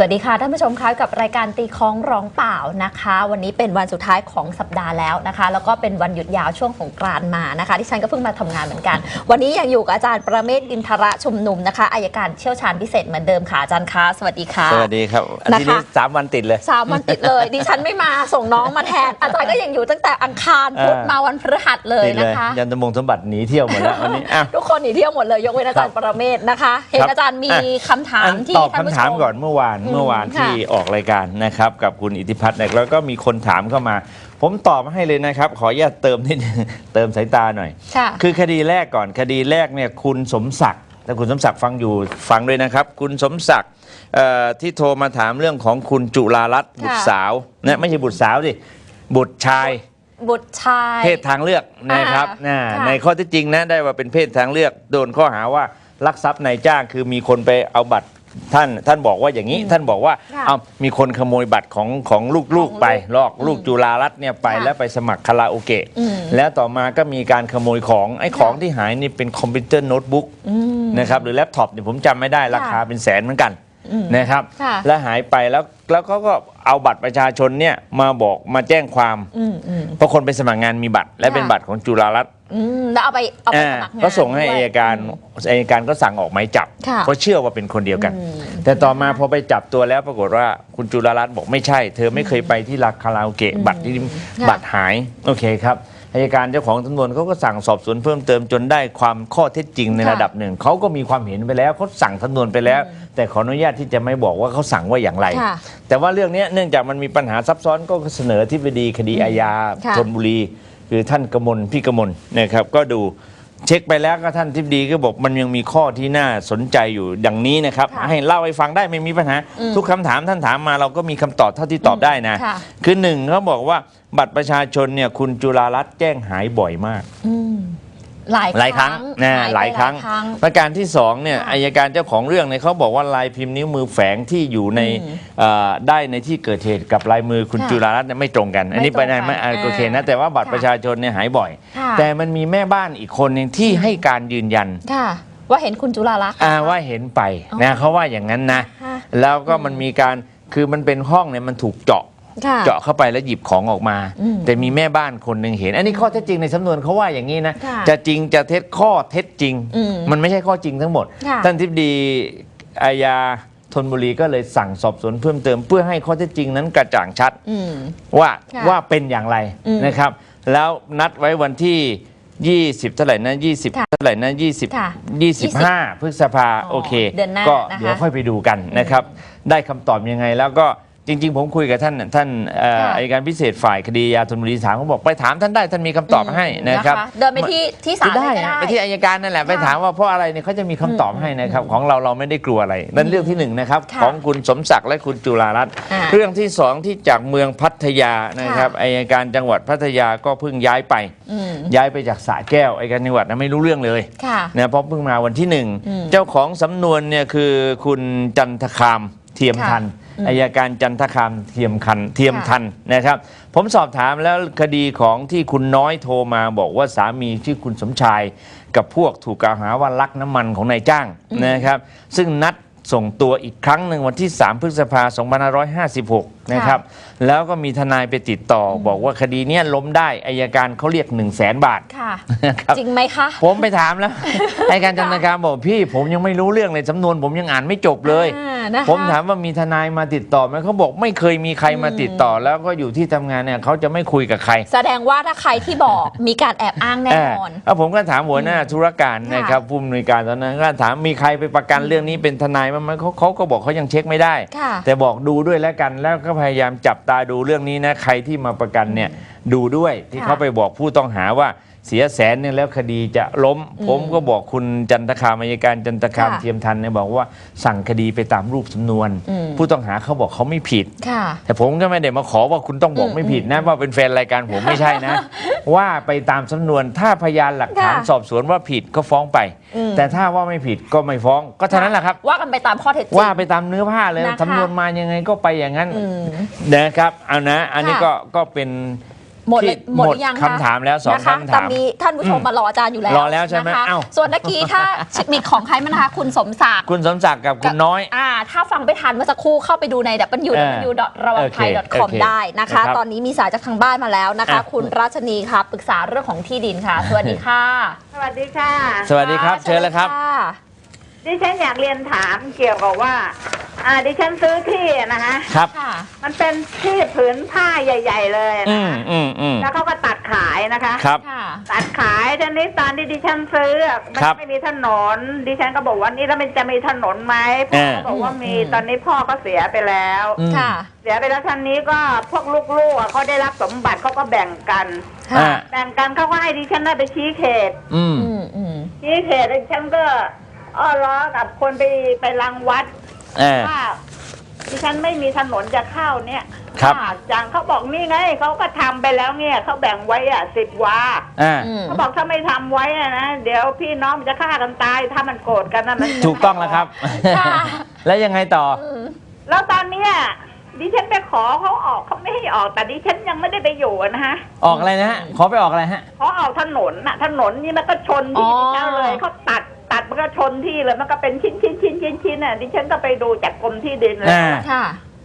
สวัสดีค่ะท่านผู้ชมคะกับรายการตีคล้องร้องเปล่านะคะ วันนี้เป็นวันสุดท้ายของสัปดาห์แล้วนะคะ แล้วก็เป็นวันหยุดยาวช่วงของกรานต์มานะคะที่ฉันก็เพิ่งมาทำงานเหมือนกัน วันนี้ยังอยู่กับอาจารย์ประเมศอินทระชุมนุมนะคะอายการเชี่ยวชาญพิเศษเหมือนเดิมค่ะอาจารย์คะสวัสดีค่ะสวัสดีครับอานะคะทีนี้สามวันติดเลยสามวันติดเลยดิฉันไม่มาส่งน้องมาแทนอาจารย์ก็ยังอยู่ตั้งแต่อังคารพุธอ่ามมาวันพฤหัสเลยติดเลนะยคะยันตมงสมบัติหนีเที่ยวหมดแล้ววันนี้อ้าวทุกคนหนีเที่ยวหมดเลยยกเว้นอาจารย์ครับประเมศนะคะ เห็นครับอาจารย์มีอะคำถามอันที่ตอบท่านผู้คำชถามมก่อนเมื่อวานอืมเมื่อวานค่ะที่ออกรายการนะครับกับคุณอิทธิพัฒน์เนี่ยแล้วก็มีคนถามเข้ามา ผมตอบให้เลยนะครับ ขออนุญาตเติมนิดนึงเติมสายตาหน่อยค่ะคือคดีแรกก่อนคดีแรกเนี่ยคุณสมศักดิ์ถ้าคุณสมศักดิ์ฟังอยู่ฟังด้วยนะครับ คุณสมศักดิ์เอ่อที่โทรมาถามเรื่องของคุณจุฬารัตน์บุตรสาวนะไม่ใช่บุตรสาวสิบุตรชายบุตรชายเพศทางเลือกนะครับอ่านะค่ะในข้อที่จริงนะได้ว่าเป็นเพศทางเลือกโดนข้อหาว่าลักทรัพย์นายจ้างคือมีคนไปเอาบัตร ท่านท่านบอกว่าอย่างนี้ท่านบอกว่าค่ะเอามีคนขโมยบัตรของของลูกของลูกๆไปลอกลูกจุฬารัตน์เนี่ยไปค่ะแล้วไปสมัครคาราโอเกะอืมแล้วต่อมาก็มีการขโมยของไอ้ของที่หายนี่เป็นคอมพิวเตอร์โน้ตบุ๊กอืมนะครับหรือแล็ปท็อปเนี่ยผมจำไม่ได้ราคาค่ะเป็นแสนเหมือนกันอืม นะครับค่ะแล้วหายไปแล้วแล้วเขาก็เอาบัตรประชาชนเนี่ยมาบอกมาแจ้งความอืมอืมเพราะคนไปสมัครงานมีบัตร และค่ะเป็นบัตรของจุฬารัตน์อืมแล้วเอาไปเอาไปอ่าสมัครงานก็ส่งให้ด้วอายการอืมอายการก็สั่งออกหมายจับค่ะเพราะเชื่อว่าเป็นคนเดียวกันอืมแต่ต่อมาพอไปจับตัวแล้วปรากฏว่าคุณจุฬารัตน์บอกไม่ใช่ เธอไม่เคยไปที่ราคาราโอเกะบัตรที่ค่ะบัตรหายโอเคครับ อายการเจ้าของสำนวนเขาก็สั่งสอบสวนเพิ่มเติมจนได้ความข้อเท็จจริงในค่ะระดับหนึ่งเขาก็มีความเห็นไปแล้วเขาสั่งสำนวนไปแล้ว แต่ขออนุญาตที่จะไม่บอกว่าเขาสั่งว่าอย่างไรค่ะแต่ว่าเรื่องเนี้ยเนื่องจากมันมีปัญหาซับซ้อนก็เสนอที่ปดีคดีอาญาค่ะธนบุรี คือท่านกมลพี่กมลนะครับก็ดู เช็คไปแล้วก็ท่านทิบดีก็บอกมันยังมีข้อที่น่าสนใจอยู่ดังนี้นะครับ ค่ะให้เล่าให้ฟังได้ไม่มีปัญหา อืมทุกคำถามท่านถามมาเราก็มีคำตอบเท่าที่ตอบได้นะ ค่ะ คือหนึ่งเขาบอกว่าบัตรประชาชนเนี่ยคุณจุฬารัตน์แจ้งหายบ่อยมาก อืม หลายหลายครั้งนะหายไปหลายครั้งประการที่สองเนี่ยค่ะอายการเจ้าของเรื่องเนี่ยเขาบอกว่าลายพิมพ์นิ้วมือแฝงที่อยู่ในอืมเอ่อได้ในที่เกิดเหตุกับลายมือคุณค่ะจุฬารัตน์เนี่ยไม่ตรงกัน อันนี้ไม่ไปตรงได้กันไม่อ่าอ่าโอเคนะแต่ว่าบัตรค่ะประชาชนเนี่ยหายบ่อยค่ะแต่มันมีแม่บ้านอีกคนหนึ่งที่ให้การยืนยันค่ะว่าเห็นคุณจุฬาลักษณ์อ่านะคะว่าเห็นไปอ๋อนะเขาว่าอย่างนั้นนะค่ะแล้วก็มันมีการคือมันเป็นห้องเนี่ยมันถูกเจาะค่ะ เจาะเข้าไปแล้วหยิบของออกมาอืมแต่มีแม่บ้านคนหนึ่งเห็น อันนี้ข้อเท็จจริงในสำนวนเขาว่าอย่างนี้นะค่ะจะจริงจะเท็จข้อเท็จจริงอืมมันไม่ใช่ข้อจริงทั้งหมดค่ะท่านทิบดีอาญาธนบุรีก็เลยสั่งสอบสวนเพิ่มเติม เพื่อให้ข้อเท็จจริงนั้นกระจ่างชัดอืมว่าค่ะว่าเป็นอย่างไรอืมนะครับ แล้วนัดไว้วันที่20เท่าไหร่นะ20ค่ะเท่าไหร่นะ20ค่ะ25พฤษภาอ๋อโอเคเดือนหน้าก็นะคะเดี๋ยวค่อยไปดูกันนะครับ ได้คำตอบยังไงแล้วก็ จริง ๆ ผมคุยกับท่านท่านเอ่อค่ะอัยการพิเศษฝ่ายคดียาธนบุรีถามเขาบอกไปถามท่านได้ท่านมีคำตอบให้นะครับเดินไปที่ที่ศาลได้เลยก็ฮะได้ ไปที่อายการนั่นแหละไปถามว่าเพราะอะไรเนี่ยเขาจะมีคำตอบให้นะครับ ของเราเราไม่ได้กลัวอะไรนั่นเรื่องที่หนึ่งนะครับค่ะของคุณสมศักดิ์และคุณจุฬารัตน์อ่าเรื่องที่สองที่จากเมืองพัทยานะครับอายการจังหวัดพัทยาก็เพิ่งย้ายไป อืม ย้ายไปจากสระแก้วอายการจังหวัดนะไม่รู้เรื่องเลย ค่ะ นะเพราะเพิ่งมาวันที่หนึ่งอืมเจ้าของสำนวนเนี่ยคือคุณจันทคามเทียมทัน ค่ะ อืมอายการจันทคามเทียมคันเทียมค่ะทันนะครับ ผมสอบถามแล้วคดีของที่คุณน้อยโทรมาบอกว่าสามีชื่อคุณสมชาย กับพวกถูกกล่าวหาว่าลักน้ำมันของนายจ้างนะครับ ซึ่งนัดส่งตัวอีกครั้งหนึ่งวันที่ 3 พฤษภาคม2556 นะครับ แล้วก็มีทนายไปติดต่ออบอกว่าคดีเนี้ยล้มได้อายการเขาเรียก 1 0 0 0 0แสนบาทค่ะนะครับจริงไหมคะ ผมไปถามแล้วอายการจันทการบอกพี่ผมยังไม่รู้เรื่องเลยสำนวนผมยังอ่านไม่จบเลยอ่า นะคะผมถามว่ามีทนายมาติดต่อไหมเขาบอกไม่เคยมีใครมาติดต่อ แล้วก็อยู่ที่ทำงานเนี่ยเขาจะไม่คุยกับใคร แสดงว่าถ้าใครที่บอกมีการแอบอ้างแน่นอนเแล้วผมก็ถามหัวหน้าธุรการค่ะนะครับผู้อำนวยการตอนนั้นก็ถามมีใครไปประกันเรื่องนี้เป็นทนายบ้างไหมเขาเขาก็บอกเขายังเช็คไม่ได้ค่ะแต่บอกดูด้วยแล้วกันแล้วก็พยายามจับตาดูเรื่องนี้นะใครที่มาประกันเนี่ยดูด้วยที่ค่ะเขาไปบอกผู้ต้องหาว่า เสียแสนเนี่ยแล้วคดีจะล้ม ผมก็บอกคุณจันทคามอัยการจันทคามค่ะ เทียมทันเนี่ยบอกว่าสั่งคดีไปตามรูปสำนวน อืมผู้ต้องหาเขาบอกเขาไม่ผิด ค่ะ แต่ผมก็ไม่ได้มาขอว่าคุณต้องบอกอืมไม่ผิดนะว่าเป็นแฟนรายการผมไม่ใช่นะ ว่าไปตามสำนวนถ้าพยานหลักฐานค่ะสอบสวนว่าผิดก็ฟ้องไป อืม แต่ถ้าว่าไม่ผิดก็ไม่ฟ้อง ก็เท่านั้นแหละครับ ว่ากันไปตามข้อเท็จจริง ว่าไปตามเนื้อผ้าเลยนะคะ สำนวนมายังไงก็ไปอย่างนั้น อืม นะครับเอานะ อันนี้ค่ะก็ก็เป็น หมดเลยที่หมดหรือยังคะคำถามแล้วสองนะคะคำแต่ถาม มีท่านผู้ชมมารออาจารย์อยู่แล้วรอแล้วใช่ไหมนะคะเอ้า ส่วนตะกี้ถ้ามีของใครมั้งนะคะคุณสมศักดิ์ คุณสมศักดิ์กับคุณน้อย อ่า ถ้าฟังไปทันเมื่อสักครู่เข้าไปดูใน w w เออ w ระวังภัย โอเค .com โอเคได้นะคะนะครับตอนนี้มีสายจากทางบ้านมาแล้วนะคะ อะ คุณรัชนีค่ะปรึกษาเรื่องของที่ดินค่ะ สวัสดีค่ะสวัสดีค่ะ สวัสดีครับ เชิญเลยครับค่ะ ดิฉันอยากเรียนถามเกี่ยวกับว่า อ่า ดิฉันซื้อที่อะนะคะครับ ค่ะ มันเป็นที่ผืนผ้าใหญ่ ๆ เลยอืนะมคะอืมอืมแล้วเขาก็ตัดขายนะคะ ครับ ค่ะ ตัดขายทีนี้ตอนที่ดิฉันซื้ออะมันครับไม่มีถนน ดิฉันก็บอกว่านี่แล้วมันจะมีถนนไหมพ่อก็บอกว่ามีอืม ตอนนี้พ่อก็เสียไปแล้ว อืม ค่ะ เสียไปแล้วท่านนี้ก็พวกลูกๆอะเขาได้รับสมบัติเขาก็แบ่งกัน ค่ะ อ่า แบ่งกันเขาก็ให้ดิฉันได้ไปชี้เขต อืม อืมอืม ชี้เขตดิฉันก็ อ้อล้อกับคนไปไปรังวัดเออ ว่าดิฉันไม่มีถนนจะเข้าเนี่ยครับอ่าจังเขาบอกนี่ไงเขาก็ทำไปแล้วเนี่ยเขาแบ่งไว้อะสิบวาอ่า อืมเขาบอกถ้าไม่ทำไว้อะนะเดี๋ยวพี่น้องจะฆ่ากันตายถ้ามันโกรธกันนะมันถูกต้องแล้วครับ ค่ะ แล้วยังไงต่ออืมแล้วตอนเนี้ยดิฉันไปขอเขาออกเขาไม่ให้ออกแต่ดิฉันยังไม่ได้ไปอยู่อะนะฮะ ออกอะไรนะฮะ ขอไปออกอะไรฮะขอออกถนนน่ะถนนนี่มันก็ชนที่ดิฉันเลยเขาตัดตัดมัน ก็ชนที่เลยมันก็เป็นชิ้นชิ้นชิ้นชิ้นชิ้นอะดิฉันก็ไปดูจากกรมที่ดินแล้วอ่า ค่ะ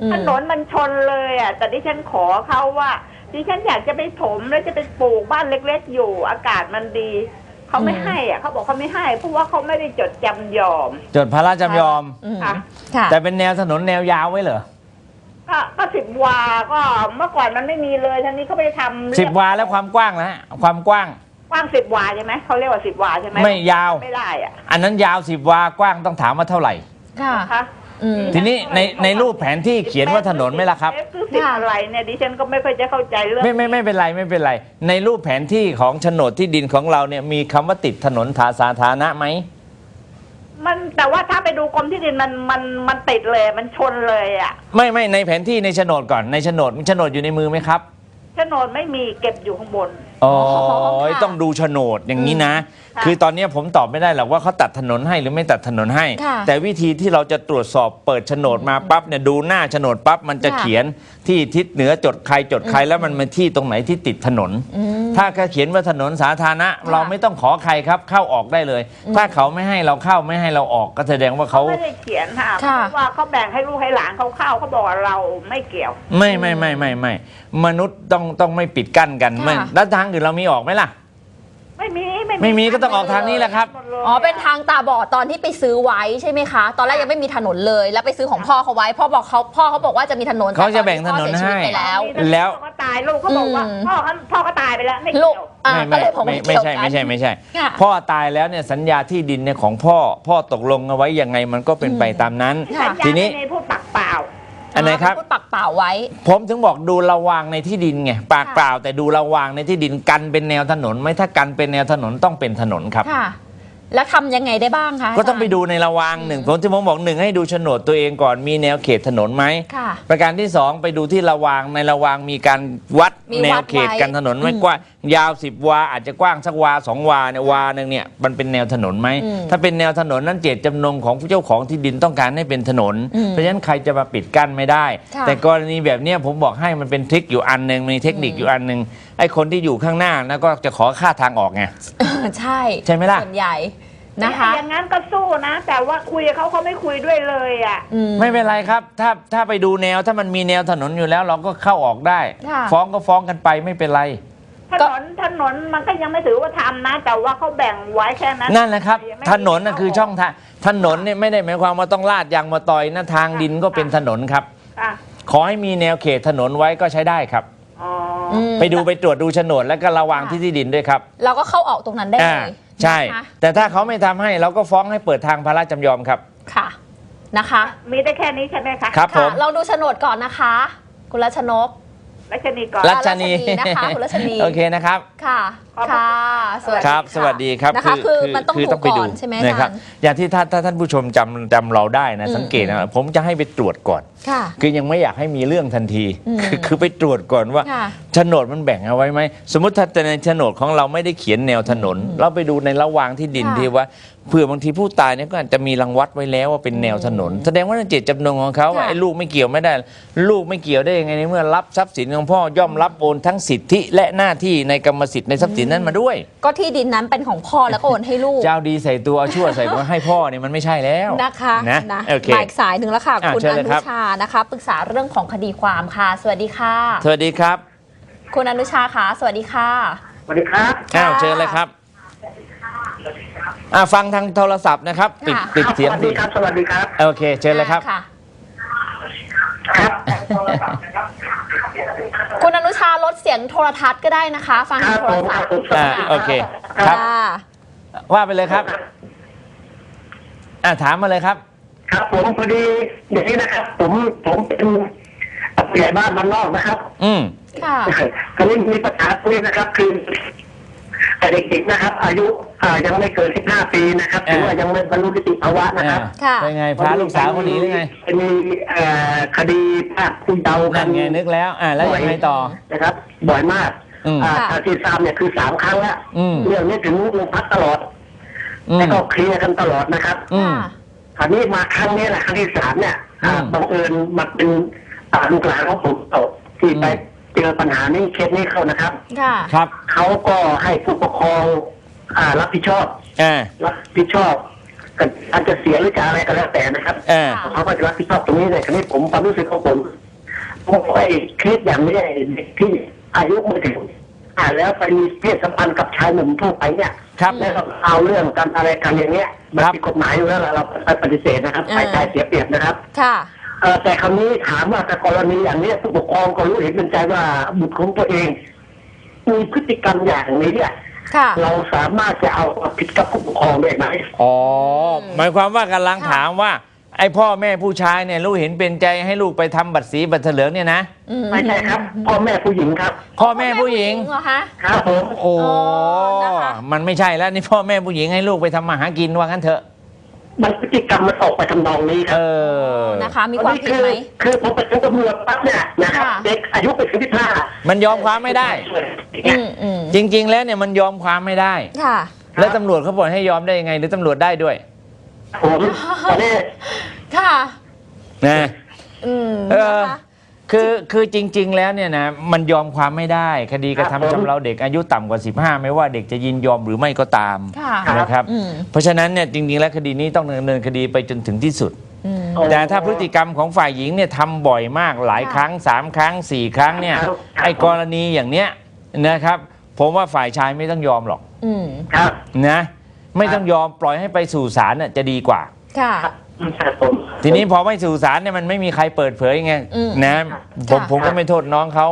อืมถนนมันชนเลยอะแต่ดิฉันขอเขาว่า ดิฉันอยากจะไปถมแล้วจะไปปลูกบ้านเล็ก ๆ อยู่ อากาศมันดีเขาไม่ให้อะเขาบอกเขาไม่ให้เพราะว่าเขาไม่ได้จดจำยอม จดพระราชจำยอมอืมค่ะ ค่ะ แต่เป็นแนวถนนแนวยาวไว้เหรอก็ก็สิบวาก็เมื่อก่อนมันไม่มีเลยท่างนี้เขาไปทำสิบวาแล้วความกว้างนะฮะความกว้างก ว้างสิบวาใช่ไหมเขาเรียกว่าสิบวาใช่ไหมไม่ยาว ไม่ได้อะอันนั้นยาวสิบวากว้างต้องถามว่าเท่าไหร่ ค่ะนะคะอืม ทีนี้ในในรูปแผนที่เขียนว่าถนนไหมล่ะครับ เอ๊คือสิบอะไรเนี่ยดิฉันก็ไม่ค่อยจะเข้าใจเรื่อง ไม่ไม่ไม่เป็นไรไม่เป็นไร ในรูปแผนที่ของโฉนดที่ดินของเราเนี่ยมีคำว่าติดถนนทาสาธารณะไหม มันแต่ว่าถ้าไปดูกรมที่ดินมันมันมันติดเลยมันชนเลยอะไม่ไม่ในแผนที่ในโฉนดก่อนในโฉนดโฉนดอยู่ในมือไหมครับ โฉนดไม่มีเก็บอยู่ข้างบน อ๋อค่ะ ต้องดูโฉนดอย่างนี้นะ ค่ะคือตอนนี้ผมตอบไม่ได้หรอกว่าเขาตัดถนนให้หรือไม่ตัดถนนให้ ค่ะแต่วิธีที่เราจะตรวจสอบเปิดโฉนดมาปั๊บเนี่ยดูหน้าโฉนดปั๊บมันจะค่ะเขียนที่ทิศเหนือจดใครจดใครแล้วมันเป็นที่ตรงไหนที่ติดถนนอืมถ้าเขาเขียนว่าถนนสาธารณะค่ะเราไม่ต้องขอใครครับเข้าออกได้เลยอืมถ้าเขาไม่ให้เราเข้าไม่ให้เราออกก็แสดงว่าเขา ไม่ได้เขียนค่ะค่ะเพราะว่าเขาแบ่งให้ลูกให้หลานเขาเข้าเขาบอกว่าเราไม่เกี่ยว ไม่ไม่ไม่ไม่ไม่มนุษย์ต้องต้องไม่ปิดกั้นกันค่ะไม่แล้วทางอื่นเรามีออกไหมล่ะ ไม่มีไม่มีก็ต้องออกทางนี้แหละครับหมดลยอ๋อ เป็นทางตาบอดตอนที่ไปซื้อไว้ใช่ไหมคะ ตอนแรกยังไม่มีถนนเลย แล้วไปซื้อของพ่อเขาไว้ พ่อบอกเขาพ่อเขาบอกว่าจะมีถนนเขาจะแบ่งต่ตอถนนพ่อเสียชีวิตให้ไปแล้วแล้ว พ่อก็ตายลูกเขาบอกว่าอืม พ่อเขาพ่อก็ตายไปแล้วไม่ลูเกี่กยว อ่าไม่ก็ไม่เลยบอกไม่ว่าไม่เกี่ยวใช่กันไม่ใช่ไม่ใช่ ค่ะ พ่อตายแล้วเนี่ยสัญญาที่ดินเนี่ยของพ่อ พ่อตกลงเอาไว้ยังไงมันก็เป็นไปตามนั้น ค่ะ ทีนี้ สัญญาไม่ได้พูดปากเปล่า อันไหนครับ พูดปากเปล่าไว้ ผมถึงบอกดูระวางในที่ดินไงปากเปล่า แต่ดูระวางในที่ดินกันเป็นแนวถนนไหม่ถ้ากันเป็นแนวถนนต้องเป็นถนนครับ ค่ะ แล้วทำยังไงได้บ้างคะก็ต้องไปาจารย์ดูในระวางหนึ่งผมที่ผมบอกหนึ่งให้ดูโฉนดตัวเองก่อนมีแนวเขตถนนไหม ค่ะ ประการที่สองไปดูที่ระวางในระวางมีการวัดมีแนวัวดเขตไว้กันถนนไหม่อืม กว้าง ยาวสิบวาอาจจะกว้างสักวาสองวาเนี่ยวาหนึ่งเนี่ยมันเป็นแนวถนนไหมอืมถ้าเป็นแนวถนนนั้นเจตจำนงของผู้เจ้าของที่ดินต้องการให้เป็นถนน อืมเพราะฉะนั้นใครจะมาปิดกั้นไม่ได้ ค่ะ แต่กรณีแบบเนี้ยผมบอกให้มันเป็นทริคอยู่อันหนึ่งมีเทคนิคอืมอยู่อันหนึ่งไอ้คนที่อยู่ข้างหน้านะก็จะขอค่าทางออกไง ใช่ใช่ไหมล่ะ ส่วนใหญ่นะคะ อย่างนั้นก็สู้นะ แต่ว่าคุยกับเขาเขาไม่คุยด้วยเลยอะ อืมไม่เป็นไรครับ ถ้าถ้าไปดูแนวถ้ามันมีแนวถนนอยู่แล้วเราก็เข้าออกได้ ค่ะ ฟ้องก็ฟ้องกันไปไม่เป็นไร ถนนถนนมันก็ยังไม่ถือว่าทำนะ แต่ว่าเขาแบ่งไว้แค่นั้นนั่นแหละครับ ยังไม่ถนนน่ะคือช่องทางถนนเนี่ยไม่ได้หมายความว่าต้องลาดยางมาตอยนะทางดินก็เป็นถนนครับอะขอให้มีแนวเขตถนนไว้ก็ใช้ได้ครับ อ๋อออืมไปดูไปตรวจดูโฉนดแล้วก็ระวังที่ที่ดินด้วยครับเราก็เข้าออกตรงนั้นได้เลอ่ายใช่ นะคะแต่ถ้าเขาไม่ทำให้เราก็ฟ้องให้เปิดทางพระราชจำยอมครับ ค่ะนะคะมีได้แค่นี้ใช่ไหมคะ ครับผค่ะม ลองดูโฉนดก่อนนะคะ คุณรัชนก รัชนีก่อน รัชนีรัชนีนะคะคุณรัชนี โอเคนะครับ ค่ะขอบณค่ะ สวัสดีครับะสวัสดีครับนะคะคือมันต้องดูไปก่อนใช่ไหมอานะคจารับรย์อย่างที่ถ้าถ้าท่านผู้ชมจำจำเราได้นะอืมสังเกตนะผมจะให้ไปตรวจก่อนค่ะคือยังไม่อยากให้มีเรื่องทันทีอืมคือคือไปตรวจก่อนว่าค่ะโฉนดมันแบ่งเอาไว้ไหม สมมติถ้าในโฉนดของเราไม่ได้เขียนแนวถนน เราไปดูในระหว่างที่ดินค่ะที่ว่าเผื่อบางทีผู้ตายเนี่ยก็อาจจะมีรังวัดไว้แล้วว่าเป็นแนวถนน แสดงว่าในเจตจำนงของเขาว่าค่ะ ไอ้ลูกไม่เกี่ยวไม่ได้ ลูกไม่เกี่ยวได้ยังไงในเมื่อรับทรัพย์สินของพ่อย่อมรับโอนทั้งสิทธิและหน้าที่ในกรรมสิทธิ์ในทรัพย์สินนั้นมาด้วย ก็ที่ดินนั้นเป็นของพ่อแล้วก็โอนให้ลูก เจ้าดีใส่ตัวเอาชั่วใส่มาให้พ่อเนี่ยมันไม่ใช่แล้วนะคะนะนะโอเคมาอีกสายหนึ่งแล้วค่ะ อะคุณเชิญอเลยนุครับ ชานะคะ ปรึกษาเรื่องของคดีความค่ะ สวัสดีค่ะ สวัสดีครับคุณอนุชาค่ะ สวัสดีค่ะ สวัสดีครับค่ะอ้าวเชิญเลยครับ อ่าฟังทางโทรศัพท์นะครับ ปิดค่ะ ปิดเสียงสวัสดิดีครับ สวัสดีครับโอเค เชิญเลยครับ ค่ะ ครับคุณอนุชาลดเสียงโทรทัศน์ก็ได้นะคะ ฟังคทารังบโทผรมศัพท์ผมอ่าโอเคครับค่ะว่าไปเลยครับ อ่าถามมาเลยครับ ครับผมพอดีอย่างนี้นะครับ ผมผมเป็นผู้ใหญ่บ้านบ้านนอกนะครับ อืมค่ะ คราวนี้มีปัญหาตรงนี้นะครับ คือ เด็กๆนะครับ อายุอ่ายังไม่เกิน 15 ปีนะครับถือว่ายังไม่บรรลุนิติภาวะนะครับค่ะ เป็นไงพระลูกสาวคนนี้หรือไงมีเอ่อคดีภาคผู้เยาว์กันั่นนไงนึกแล้ว อ่าแล้วยังไงต่อ นะครับ บ่อยมากอืม อ่าค่ะทางที่ทราบเนี่ยคือสามครั้งแล้วอืมเรื่องนี้ถึงโรงพักตลอดอืมแล้วก็เคลียร์กันตลอดนะครับ อืมคราวนี้มาครั้งนี้แหละครั้งที่สามเนี่ยอ่าอืมบังเอิญมาเป็นอ่าลูกหลานของผมตกที่ไปอืม เจอปัญหานี้เคสนี้เข้านะครับค่ะ ครับเขาก็ให้ผู้ปกครองอ่ารับผิดชอบ อ่ารับผิดชอบกันอาจจะเสียหรือจะอะไรก็แล้วแต่นะครับอ่าค่ะเขาก็จะรับผิดชอบตรงนี้เลยคราวนี้ผมความรู้สึกของผมผมว่าไอ้เคสอย่างนี้ไอ้เด็กที่อายุไม่ถึงอ่าแล้วไปมีเพศสัมพันธ์กับชายหนุ่มทั่วไปเนี่ยครับ แล้วก็เอาเรื่องกันอะไรกันอย่างเงี้ยมันครับ ผิดกฎหมายอยู่แล้วล่ะเราไปปฏิเสธนะครับอ่าไปใจเสียเปรียบนะครับ ค่ะเออ แต่คราวนี้ถามว่าแต่กรณีอย่างนี้ผู้ปกครองก็รู้เห็นเป็นใจว่าบุตรของตัวเองมีพฤติกรรมอย่างนี้เนี่ยค่ะเราสามารถจะเอาความผิดกับผู้ปกครองได้ไหมอ๋อหมายความว่ากำลังค่ะถามว่า ไอ้พ่อแม่ผู้ชายเนี่ยรู้เห็นเป็นใจให้ลูกไปทำบัตรสีบัตรเถลิงเนี่ยนะอืไม่ใช่ครับ พ่อแม่ผู้หญิงครับ พ่อแม่ผู้หญิงเหรอคะครับผมโอ้อ๋อนะคะมันไม่ใช่แล้วนี่พ่อแม่ผู้หญิงให้ลูกไปทำมาหากินว่างั้นเถอะ มันพฤติกรรมมันออกไปทำนองนี้คเอรับอ นะคะ มีความผิดไหม คือคือผมไปถึงตำรวจปั๊บเนี่ยนะครับค่ะ เด็กอายุไปถึงที่ห้ามันยอมความไม่ได้ อืมอืมจริง ๆ แล้วเนี่ยมันยอมความไม่ได้ ค่ะ แล้วตำรวจเขาบอกให้ยอมได้ยังไง หรือตำรวจได้ด้วยผมตอนนี้ค่ะ นะ อืมเออ นะคะ คือคือจริง ๆ แล้วเนี่ยนะมันยอมความไม่ได้ คดีกระครับทำผมชำเราเด็กอายุต่ำกว่า 15 ไม่ว่าเด็กจะยินยอมหรือไม่ก็ตามค่ะนะครับอืม เพราะฉะนั้นเนี่ยจริง ๆ แล้วคดีนี้ต้องดำเนินคดีไปจนถึงที่สุด อืม แต่ถ้าพฤติกรรมของฝ่ายหญิงเนี่ยทำบ่อยมากหลายค่ะครั้งสามครั้งสี่ครั้งเนี่ยครับ ไอ้กรณีอย่างเนี้ยนะครับ ผมว่าฝ่ายชายไม่ต้องยอมหรอกอืม ครับ นะ ไม่ต้องยอมปล่อยให้ไปสู่ศาลน่ะจะดีกว่า ค่ะ ครับผม ทีนี้พอไม่สู่ศาลเนี่ยมันไม่มีใครเปิดเผยไงอืมนะ ผมค่ะ ผมก็ไม่โทษน้องเขา